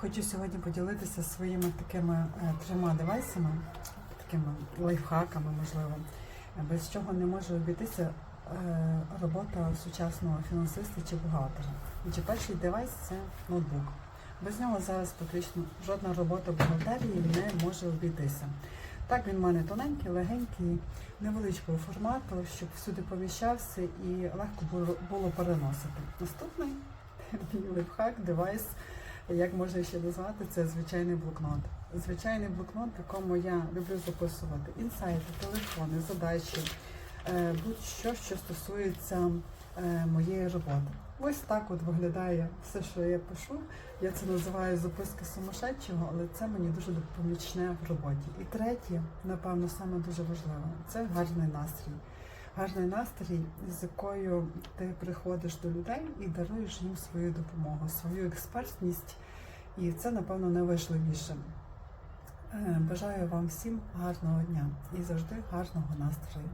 Хочу сьогодні поділитися своїми такими е, трьома девайсами, такими лайфхаками, можливо, е, без чого не може обійтися е, робота сучасного фінансиста чи бухгалтера. Отже, перший девайс це ноутбук. Без нього зараз практично жодна робота бухгалтерії не може обійтися. Так він в мене тоненький, легенький, невеличкого формату, щоб всюди поміщався і легко було, переносити. Наступний лайфхак, девайс, як можна ще назвати, це звичайний блокнот. Звичайний блокнот, в якому я люблю записувати інсайти, телефони, задачі, е, будь-що, що стосується е, моєї роботи. Ось так от виглядає все, що я пишу. Я це називаю записки сумасшедшого, але це мені дуже допомічне в роботі. І третє, напевно, саме дуже важливе це гарний настрій. Гарний настрій, з якою ти приходиш до людей і даруєш їм свою допомогу, свою експертність. І це, напевно, найважливіше. Е, Бажаю вам всім гарного дня і завжди гарного настрою.